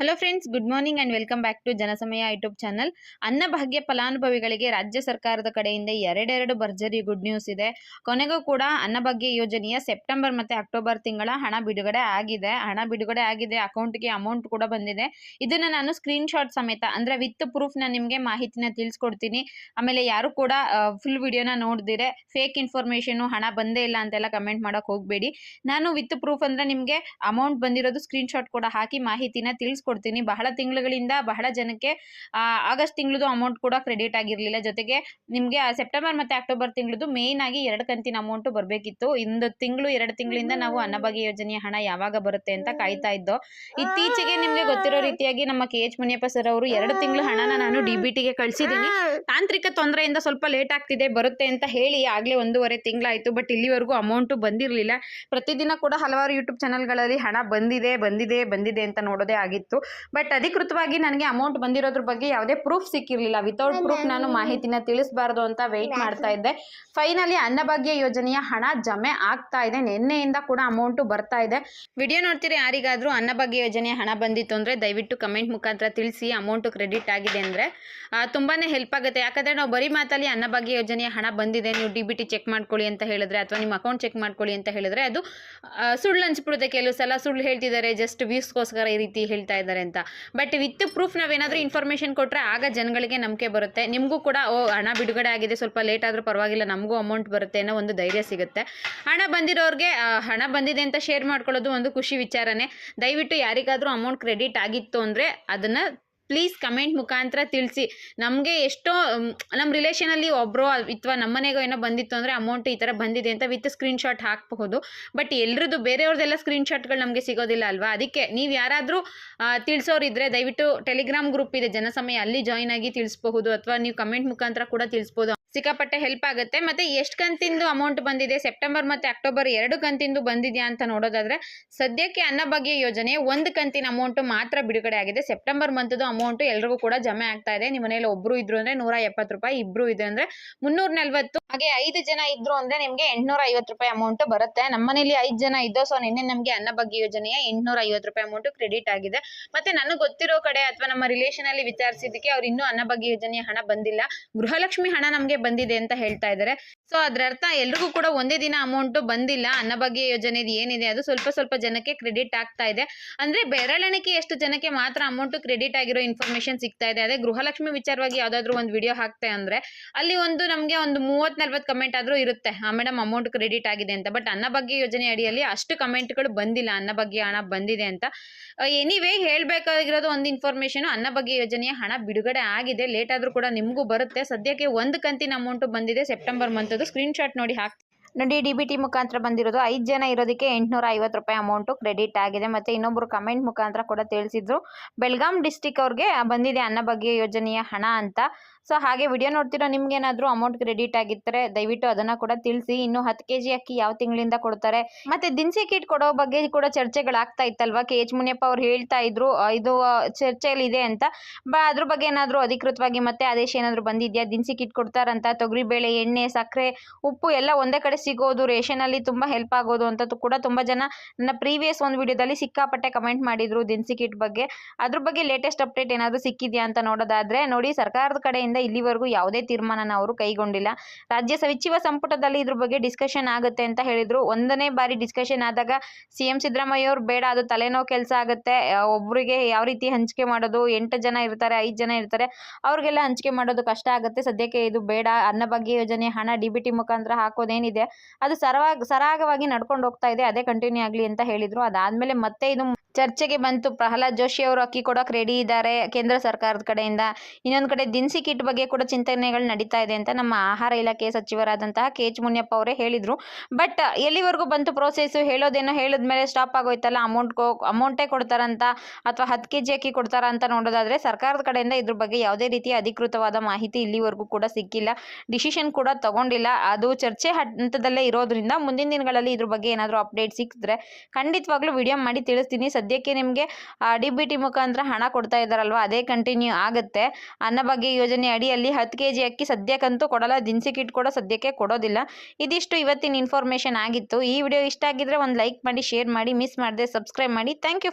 Hello friends good morning and welcome back to Janasamaya YouTube channel Annabhagya ಫಲಾನುಭವಿಗಳಿಗೆ ರಾಜ್ಯ ಸರ್ಕಾರದ ಕಡೆಯಿಂದ ಎರಡೆರಡು ಭರ್ಜರಿ ಗುಡ್ ನ್ಯೂಸ್ ಇದೆ ಕೊನೆಗೂ ಕೂಡ ಅನ್ನಭಾಗ್ಯ ಯೋಜನೆಯ ಸೆಪ್ಟೆಂಬರ್ ಮತ್ತು ಅಕ್ಟೋಬರ್ ತಿಂಗಳ ಹಣ ಬಿಡುಗಡೆ ಆಗಿದೆ. ಹಣ ಬಿಡುಗಡೆ ಆಗಿದೆ. ಅಕೌಂಟ್ಗೆ ಅಮೌಂಟ್ ಕೂಡ ಬಂದಿದೆ. ಇದನ್ನು ನಾನು ಸ್ಕ್ರೀನ್ಶಾಟ್ ಸಮೇತ, ಅಂದರೆ ವಿತ್ ಪ್ರೂಫ್ನ ನಿಮಗೆ ಮಾಹಿತಿನ ತಿಳಿಸ್ಕೊಡ್ತೀನಿ. ಆಮೇಲೆ ಯಾರು ಕೂಡ ಫುಲ್ ವಿಡಿಯೋನ ನೋಡಿದಿರೆ ಫೇಕ್ ಇನ್ಫಾರ್ಮೇಷನು ಹಣ ಬಂದೇ ಇಲ್ಲ ಅಂತೆಲ್ಲ ಕಮೆಂಟ್ ಮಾಡೋಕ್ಕೆ ಹೋಗಬೇಡಿ. ನಾನು ವಿತ್ ಪ್ರೂಫ್ ಅಂದರೆ ನಿಮಗೆ ಅಮೌಂಟ್ ಬಂದಿರೋದು ಸ್ಕ್ರೀನ್ಶಾಟ್ ಕೂಡ ಹಾಕಿ ಮಾಹಿತಿನ ತಿಳಿಸ್ಕೊಡ್ತೀನಿ ಬಹಳ ತಿಂಗಳುಗಳಿಂದ ಬಹಳ ಜನಕ್ಕೆ ಆಗಸ್ಟ್ ತಿಂಗಳದು ಅಮೌಂಟ್ ಕೂಡ ಕ್ರೆಡಿಟ್ ಆಗಿರಲಿಲ್ಲ. ಜೊತೆಗೆ ನಿಮಗೆ ಸೆಪ್ಟೆಂಬರ್ ಮತ್ತು ಅಕ್ಟೋಬರ್ ತಿಂಗಳದು ಮೇಯ್ನ್ ಆಗಿ ಎರಡು ಕಂತಿನ ಅಮೌಂಟು ಬರಬೇಕಿತ್ತು. ಇಂದು ತಿಂಗಳು, ಎರಡು ತಿಂಗಳಿಂದ ನಾವು ಅನ್ನಭಾಗ್ಯ ಯೋಜನೆಯ ಹಣ ಯಾವಾಗ ಬರುತ್ತೆ ಅಂತ ಕಾಯ್ತಾ ಇದ್ದೋ, ಇತ್ತೀಚೆಗೆ ನಿಮಗೆ ಗೊತ್ತಿರೋ ರೀತಿಯಾಗಿ ನಮ್ಮ ಕೆ ಎಚ್ ಮುನಿಯಪ್ಪ ಸರ್ ಅವರು ಎರಡು ತಿಂಗಳು ಹಣನ ನಾನು ಡಿ ಬಿ ಟಿಗೆ ಕಳಿಸಿದ್ದೀನಿ. ತಾಂತ್ರಿಕ ತೊಂದರೆಯಿಂದ ಸ್ವಲ್ಪ ಲೇಟ್ ಆಗ್ತಿದೆ, ಬರುತ್ತೆ ಅಂತ ಹೇಳಿ ಆಗಲೇ ಒಂದೂವರೆ ತಿಂಗಳಾಯಿತು. ಬಟ್ ಇಲ್ಲಿವರೆಗೂ ಅಮೌಂಟು ಬಂದಿರಲಿಲ್ಲ. ಪ್ರತಿದಿನ ಕೂಡ ಹಲವಾರು ಯೂಟ್ಯೂಬ್ ಚಾನಲ್ಗಳಲ್ಲಿ ಹಣ ಬಂದಿದೆ ಬಂದಿದೆ ಬಂದಿದೆ ಅಂತ ನೋಡೋದೇ ಆಗಿತ್ತು. ಬಟ್ ಅಧಿಕೃತವಾಗಿ ನನಗೆ ಅಮೌಂಟ್ ಬಂದಿರೋದ್ರ ಬಗ್ಗೆ ಯಾವುದೇ ಪ್ರೂಫ್ ಸಿಕ್ಕಿರಲಿಲ್ಲ. ವಿತೌಟ್ ಪ್ರೂಫ್ ನಾನು ಮಾಹಿತಿನ ತಿಳಿಸಬಾರ್ದು ಅಂತ ವೆಯ್ಟ್ ಮಾಡ್ತಾ ಇದ್ದೆ. ಫೈನಲಿ ಅನ್ನಭಾಗ್ಯ ಯೋಜನೆಯ ಹಣ ಜಮೆ ಆಗ್ತಾ ಇದೆ. ನಿನ್ನೆಯಿಂದ ಕೂಡ ಅಮೌಂಟು ಬರ್ತಾ ಇದೆ. ವಿಡಿಯೋ ನೋಡ್ತೀರಿ ಯಾರಿಗಾದರೂ ಅನ್ನಭಾಗ್ಯ ಯೋಜನೆಯ ಹಣ ಬಂದಿತ್ತು ಅಂದರೆ ದಯವಿಟ್ಟು ಕಮೆಂಟ್ ಮುಖಾಂತರ ತಿಳಿಸಿ ಅಮೌಂಟು ಕ್ರೆಡಿಟ್ ಆಗಿದೆ ಅಂದರೆ. ತುಂಬಾ ಹೆಲ್ಪ್ ಆಗುತ್ತೆ. ಯಾಕಂದರೆ ನಾವು ಬರೀ ಮಾತಲ್ಲಿ ಅನ್ನಭಾಗ್ಯ ಯೋಜನೆಯ ಹಣ ಬಂದಿದೆ. ನೀವು ಡಿ ಬಿ ಟಿ ಚೆಕ್ ಮಾಡ್ಕೊಳ್ಳಿ ಅಂತ ಹೇಳಿದ್ರೆ ಅಥವಾ ನಿಮ್ಮ ಅಕೌಂಟ್ ಚೆಕ್ ಮಾಡ್ಕೊಳ್ಳಿ ಅಂತ ಹೇಳಿದ್ರೆ ಅದು ಸುಳ್ಳು ಅನ್ಸ್ಬಿಡುತ್ತೆ. ಕೆಲವು ಸಲ ಸುಳ್ಳು ಹೇಳ್ತಿದ್ದಾರೆ. ಜಸ್ಟ್ ವ್ಯೂಸ್ಗೋಸ್ಕರ ಈ ರೀತಿ ಹೇಳ್ತಾ ಇದ್ದಾರೆ. ಅಂತ. ಬಟ್ ವಿತ್ ಪ್ರೂಫ್ ನಾವೇನಾದರೂ ಇನ್ಫಾರ್ಮೇಶನ್ ಕೊಟ್ಟರೆ ಆಗ ಜನಗಳಿಗೆ ನಂಬಿಕೆ ಬರುತ್ತೆ. ನಿಮಗೂ ಕೂಡ, ಓ, ಹಣ ಬಿಡುಗಡೆ ಆಗಿದೆ, ಸ್ವಲ್ಪ ಲೇಟ್ ಆದರೂ ಪರವಾಗಿಲ್ಲ, ನಮಗೂ ಅಮೌಂಟ್ ಬರುತ್ತೆ ಅನ್ನೋ ಒಂದು ಧೈರ್ಯ ಸಿಗುತ್ತೆ. ಹಣ ಬಂದಿರೋರಿಗೆ ಹಣ ಬಂದಿದೆ ಅಂತ ಶೇರ್ ಮಾಡ್ಕೊಳ್ಳೋದು ಒಂದು ಖುಷಿ ವಿಚಾರನೇ. ದಯವಿಟ್ಟು ಯಾರಿಗಾದರೂ ಅಮೌಂಟ್ ಕ್ರೆಡಿಟ್ ಆಗಿತ್ತು ಅಂದರೆ ಅದನ್ನು ಪ್ಲೀಸ್ ಕಮೆಂಟ್ ಮುಖಾಂತರ ತಿಳಿಸಿ. ನಮಗೆ ಎಷ್ಟೋ ನಮ್ಮ ರಿಲೇಷನಲ್ಲಿ ಒಬ್ಬರು ಅಥವಾ ನಮ್ಮ ಮನೆಗೋ ಏನೋ ಬಂದಿತ್ತು ಅಂದರೆ ಅಮೌಂಟ್ ಈ ಥರ ಬಂದಿದೆ ಅಂತ ವಿತ್ ಸ್ಕ್ರೀನ್ಶಾಟ್ ಹಾಕಬಹುದು. ಬಟ್ ಎಲ್ರದ್ದು ಬೇರೆಯವ್ರದ್ದೆಲ್ಲ ಸ್ಕ್ರೀನ್ಶಾಟ್ಗಳು ನಮಗೆ ಸಿಗೋದಿಲ್ಲ ಅಲ್ವಾ? ಅದಕ್ಕೆ ನೀವು ಯಾರಾದರೂ ತಿಳಿಸೋರಿದ್ರೆ ದಯವಿಟ್ಟು ಟೆಲಿಗ್ರಾಮ್ ಗ್ರೂಪ್ ಇದೆ. ಜನಸಮಯ ಅಲ್ಲಿ ಜಾಯ್ನ್ ಆಗಿ ತಿಳಿಸ್ಬಹುದು ಅಥವಾ ನೀವು ಕಮೆಂಟ್ ಮುಖಾಂತರ ಕೂಡ ತಿಳಿಸ್ಬೋದು. ಸಿಕ್ಕಾಪಟ್ಟೆ ಹೆಲ್ಪ್ ಆಗುತ್ತೆ. ಮತ್ತೆ ಎಷ್ಟು ಕಂತಿಂದು ಅಮೌಂಟ್ ಬಂದಿದೆ? ಸೆಪ್ಟೆಂಬರ್ ಮತ್ತು ಅಕ್ಟೋಬರ್ ಎರಡು ಕಂತಿಂದು ಬಂದಿದೆಯಾ ಅಂತ ನೋಡೋದಾದ್ರೆ, ಸದ್ಯಕ್ಕೆ ಅನ್ನಭಾಗ್ಯ ಯೋಜನೆ ಒಂದು ಕಂತಿನ ಅಮೌಂಟು ಮಾತ್ರ ಬಿಡುಗಡೆ ಆಗಿದೆ. ಸೆಪ್ಟೆಂಬರ್ ಮಂತದ್ದು ಅಮೌಂಟು ಎಲ್ರಿಗೂ ಕೂಡ ಜಮೆ ಆಗ್ತಾ ಇದೆ. ನಿಮ್ಮ ಮನೇಲಿ ಒಬ್ರು ಇದ್ರು ಅಂದ್ರೆ ನೂರ ರೂಪಾಯಿ, ಇಬ್ರು ಇದ್ರು ಅಂದ್ರೆ ಮುನ್ನೂರ ನಲ್ವತ್ತು ಹಾಗೆ ಐದು ಜನ ಇದ್ರು ಅಂದ್ರೆ ನಿಮ್ಗೆ ಎಂಟ್ನೂರ ಐವತ್ತು ರೂಪಾಯಿ ಅಮೌಂಟ್ ಬರುತ್ತೆ. ನಮ್ಮ ಮನೇಲಿ ಐದು ಜನ ಇದ್ದೋ ಸೊ ನಿನ್ನೆ ನಮ್ಗೆ ಅನ್ನಭಾಗ್ಯ ಯೋಜನೆಯ ಎಂಟ್ನೂರ ಐವತ್ತು ರೂಪಾಯಿ ಅಮೌಂಟ್ ಕ್ರೆಡಿಟ್ ಆಗಿದೆ. ಮತ್ತೆ ನನಗೆ ಗೊತ್ತಿರೋ ಕಡೆ ಅಥವಾ ನಮ್ಮ ರಿಲೇಷನ್ ಅಲ್ಲಿ ವಿಚಾರಿಸಿದಕ್ಕೆ ಅವ್ರು ಇನ್ನೂ ಅನ್ನಭಾಗ್ಯ ಯೋಜನೆಯ ಹಣ ಬಂದಿಲ್ಲ. ಗೃಹಲಕ್ಷ್ಮಿ ಹಣ ನಮ್ಗೆ ಬಂದಿದೆ ಅಂತ ಹೇಳ್ತಾ ಇದ್ದಾರೆ ಸೊ ಅದ್ರ ಅರ್ಥ ಎಲ್ರಿಗೂ ಕೂಡ ಒಂದೇ ದಿನ ಅಮೌಂಟ್ ಬಂದಿಲ್ಲ. ಅನ್ನಭಾಗ್ಯ ಯೋಜನೆ ಏನಿದೆ ಅದು ಸ್ವಲ್ಪ ಸ್ವಲ್ಪ ಜನಕ್ಕೆ ಕ್ರೆಡಿಟ್ ಆಗ್ತಾ ಇದೆ. ಅಂದ್ರೆ ಬೆರಳೆಣಿಕೆ ಎಷ್ಟು ಜನಕ್ಕೆ ಮಾತ್ರ ಅಮೌಂಟ್ ಕ್ರೆಡಿಟ್ ಆಗಿರೋ ಇನ್ಫಾರ್ಮೇಶನ್ ಸಿಗ್ತಾ ಇದೆ. ಅದೇ ಗೃಹಲಕ್ಷ್ಮಿ ವಿಚಾರವಾಗಿ ಯಾವ್ದಾದ್ರು ಒಂದು ವಿಡಿಯೋ ಹಾಕ್ತೆ ಅಂದ್ರೆ ಅಲ್ಲಿ ಒಂದು ನಮ್ಗೆ ಒಂದು ಮೂವತ್ ನಲ್ವತ್ತು ಕಮೆಂಟ್ ಆದ್ರೂ ಇರುತ್ತೆ. ಮೇಡಮ್ ಅಮೌಂಟ್ ಕ್ರೆಡಿಟ್ ಆಗಿದೆ ಅಂತ. ಬಟ್ ಅನ್ನಭಾಗ್ಯ ಯೋಜನೆ ಅಡಿಯಲ್ಲಿ ಅಷ್ಟು ಕಮೆಂಟ್ಗಳು ಬಂದಿಲ್ಲ. ಅನ್ನಭಾಗ್ಯ ಹಣ ಬಂದಿದೆ ಅಂತ. ಎನಿವೇ ಹೇಳಬೇಕಾಗಿರೋದು ಒಂದು ಇನ್ಫಾರ್ಮೇಶನ್ ಅನ್ನಭಾಗ್ಯ ಯೋಜನೆಯ ಹಣ ಬಿಡುಗಡೆ ಆಗಿದೆ. ಲೇಟ್ ಆದ್ರೂ ಕೂಡ ನಿಮಗೂ ಬರುತ್ತೆ. ಸದ್ಯಕ್ಕೆ ಒಂದು ಕಂತಿನ ಅಮೌಂಟ್ ಬಂದಿದೆ. ಸೆಪ್ಟೆಂಬರ್ ಮಂತದ್ದು ಸ್ಕ್ರೀನ್ಶಾಟ್ ನೋಡಿ ಹಾಕ್ತೀನಿ. ನೋಡಿ ಡಿ ಬಿ ಟಿ ಮುಖಾಂತರ ಬಂದಿರೋದು. ಐದು ಜನ ಇರೋದಕ್ಕೆ ಎಂಟುನೂರ ಐವತ್ತು ರೂಪಾಯಿ ಅಮೌಂಟು ಕ್ರೆಡಿಟ್ ಆಗಿದೆ. ಮತ್ತು ಇನ್ನೊಬ್ಬರು ಕಮೆಂಟ್ ಮುಖಾಂತರ ಕೂಡ ತಿಳಿಸಿದ್ರು. ಬೆಳಗಾಂ ಡಿಸ್ಟಿಕ್ ಅವ್ರಿಗೆ ಬಂದಿದೆ ಅನ್ನಭಾಗ್ಯ ಯೋಜನೆಯ ಹಣ ಅಂತ. ಸೊ ಹಾಗೆ ವಿಡಿಯೋ ನೋಡ್ತಿರೋ ನಿಮ್ಗೇನಾದರೂ ಅಮೌಂಟ್ ಕ್ರೆಡಿಟ್ ಆಗಿದ್ದರೆ ದಯವಿಟ್ಟು ಅದನ್ನ ಕೂಡ ತಿಳಿಸಿ. ಇನ್ನು ಹತ್ತು ಕೆ ಜಿ ಅಕ್ಕಿ ಯಾವ ತಿಂಗಳಿಂದ ಕೊಡ್ತಾರೆ? ಮತ್ತೆ ದಿನಸಿ ಕಿಟ್ ಕೊಡೋ ಬಗ್ಗೆ ಕೂಡ ಚರ್ಚೆಗಳಾಗ್ತಾ ಇತ್ತಲ್ವಾ? ಕೆ ಎಚ್ ಮುನಿಯಪ್ಪ ಅವ್ರು ಹೇಳ್ತಾ ಇದ್ರು ಇದು ಚರ್ಚೆಯಲ್ಲಿದೆ ಅಂತ. ಅದ್ರ ಬಗ್ಗೆ ಏನಾದರೂ ಅಧಿಕೃತವಾಗಿ ಮತ್ತೆ ಆದೇಶ ಏನಾದರೂ ಬಂದಿದೆಯಾ? ದಿನಸಿ ಕಿಟ್ ಕೊಡ್ತಾರಂತ ತೊಗರಿಬೇಳೆ ಎಣ್ಣೆ, ಸಕ್ಕರೆ, ಉಪ್ಪು ಎಲ್ಲ ಒಂದೇ ಕಡೆ ಸಿಗೋದು ರೇಷನಲ್ಲಿ ತುಂಬ ಹೆಲ್ಪ್ ಆಗೋದು ಅಂತ ಕೂಡ ತುಂಬ ಜನ ನನ್ನ ಪ್ರೀವಿಯಸ್ ಒಂದು ವಿಡಿಯೋದಲ್ಲಿ ಸಿಕ್ಕಾಪಟ್ಟೆ ಕಮೆಂಟ್ ಮಾಡಿದ್ರು ದಿನಸಿ ಕಿಟ್ ಬಗ್ಗೆ. ಅದ್ರ ಬಗ್ಗೆ ಲೇಟೆಸ್ಟ್ ಅಪ್ಡೇಟ್ ಏನಾದರೂ ಸಿಕ್ಕಿದೆಯಾ ಅಂತ ನೋಡೋದಾದ್ರೆ ನೋಡಿ ಸರ್ಕಾರದ ಕಡೆಯಿಂದ ಇಲ್ಲಿವರೆಗೂ ಯಾವುದೇ ತೀರ್ಮಾನನ ಅವರು ಕೈಗೊಂಡಿಲ್ಲ. ರಾಜ್ಯ ಸಚಿವ ಸಂಪುಟದಲ್ಲಿ ಇದ್ರ ಬಗ್ಗೆ ಡಿಸ್ಕಷನ್ ಆಗುತ್ತೆ ಅಂತ ಹೇಳಿದ್ರು. ಒಂದನೇ ಬಾರಿ ಡಿಸ್ಕಷನ್ ಆದಾಗ ಸಿಎಂ ಸಿದ್ದರಾಮಯ್ಯ ಅವರು ಬೇಡ, ಅದು ತಲೆನೋವು ಕೆಲಸ ಆಗುತ್ತೆ. ಒಬ್ಬರಿಗೆ ಯಾವ ರೀತಿ ಹಂಚಿಕೆ ಮಾಡೋದು, ಎಂಟು ಜನ ಇರ್ತಾರೆ, ಐದು ಜನ ಇರ್ತಾರೆ, ಅವ್ರಿಗೆಲ್ಲ ಹಂಚಿಕೆ ಮಾಡೋದು ಕಷ್ಟ ಆಗುತ್ತೆ. ಸದ್ಯಕ್ಕೆ ಇದು ಬೇಡ, ಅನ್ನಭಾಗ್ಯ ಯೋಜನೆ, ಹಣ ಡಿ ಬಿ ಟಿ ಮುಖಾಂತರ ಹಾಕೋದೇನಿದೆ. ಅದು ಸರವಾಗಿ, ಸರಾಗವಾಗಿ ನಡ್ಕೊಂಡು ಹೋಗ್ತಾ ಇದೆ, ಅದೇ ಕಂಟಿನ್ಯೂ ಆಗಲಿ ಅಂತ ಹೇಳಿದ್ರು. ಅದಾದ್ಮೇಲೆ ಮತ್ತೆ ಇದು ಚರ್ಚೆಗೆ ಬಂತು. ಪ್ರಹ್ಲಾದ್ ಜೋಶಿ ಅವರು ಅಕ್ಕಿ ಕೊಡೋಕೆ ರೆಡಿ ಇದ್ದಾರೆ ಕೇಂದ್ರ ಸರ್ಕಾರದ ಕಡೆಯಿಂದ. ಇನ್ನೊಂದು ಕಡೆ ದಿನಸಿ ಕಿಟ್ ಬಗ್ಗೆ ಕೂಡ ಚಿಂತನೆಗಳು ನಡೀತಾ ಇದೆ ಅಂತ ನಮ್ಮ ಆಹಾರ ಇಲಾಖೆ ಸಚಿವರಾದಂತಹ ಕೆ ಎಚ್ ಮುನಿಯಪ್ಪ ಅವರೇ ಹೇಳಿದರು. ಬಟ್ ಎಲ್ಲಿವರೆಗೂ ಬಂತು ಪ್ರೋಸೆಸ್ಸು ಹೇಳೋದೇನೋ ಹೇಳಿದ್ಮೇಲೆ ಸ್ಟಾಪ್ ಆಗೋಯ್ತಲ್ಲ? ಅಮೌಂಟ್ ಅಮೌಂಟೇ ಕೊಡ್ತಾರಂತ ಅಥವಾ ಹತ್ತು ಕೆ ಜಿ ಅಕ್ಕಿ ಕೊಡ್ತಾರ ಅಂತ ನೋಡೋದಾದರೆ ಸರ್ಕಾರದ ಕಡೆಯಿಂದ ಇದ್ರ ಬಗ್ಗೆ ಯಾವುದೇ ರೀತಿಯ ಅಧಿಕೃತವಾದ ಮಾಹಿತಿ ಇಲ್ಲಿವರೆಗೂ ಕೂಡ ಸಿಕ್ಕಿಲ್ಲ. ಡಿಸಿಷನ್ ಕೂಡ ತಗೊಂಡಿಲ್ಲ. ಅದು ಚರ್ಚೆ ಹಂತದಲ್ಲೇ ಇರೋದ್ರಿಂದ ಮುಂದಿನ ದಿನಗಳಲ್ಲಿ ಇದ್ರ ಬಗ್ಗೆ ಏನಾದರೂ ಅಪ್ಡೇಟ್ ಸಿಕ್ಕಿದ್ರೆ ಖಂಡಿತವಾಗ್ಲೂ ವಿಡಿಯೋ ಮಾಡಿ ತಿಳಿಸ್ತೀನಿ. ಸದ್ಯಕ್ಕೆ ನಿಮಗೆ ಡಿ ಬಿ ಟಿ ಮುಖಾಂತರ ಹಣ ಕೊಡ್ತಾ ಇದ್ದಾರಲ್ವ? ಅದೇ ಕಂಟಿನ್ಯೂ ಆಗುತ್ತೆ. ಅನ್ನಭಾಗ್ಯ ಯೋಜನೆ ಅಡಿಯಲ್ಲಿ ಹತ್ತು ಕೆ ಜಿ ಅಕ್ಕಿ ಸದ್ಯಕ್ಕಂತೂ ಕೊಡಲ್ಲ, ದಿನಸಿ ಕಿಟ್ ಕೂಡ ಸದ್ಯಕ್ಕೆ ಕೊಡೋದಿಲ್ಲ. ಇದಿಷ್ಟು ಇವತ್ತಿನ ಇನ್ಫಾರ್ಮೇಷನ್ ಆಗಿತ್ತು. ಈ ವಿಡಿಯೋ ಇಷ್ಟ ಆಗಿದ್ರೆ ಒಂದು ಲೈಕ್ ಮಾಡಿ ಶೇರ್ ಮಾಡಿ ಮಿಸ್ ಮಾಡದೆ ಸಬ್ಸ್ಕ್ರೈಬ್ ಮಾಡಿ. Thank you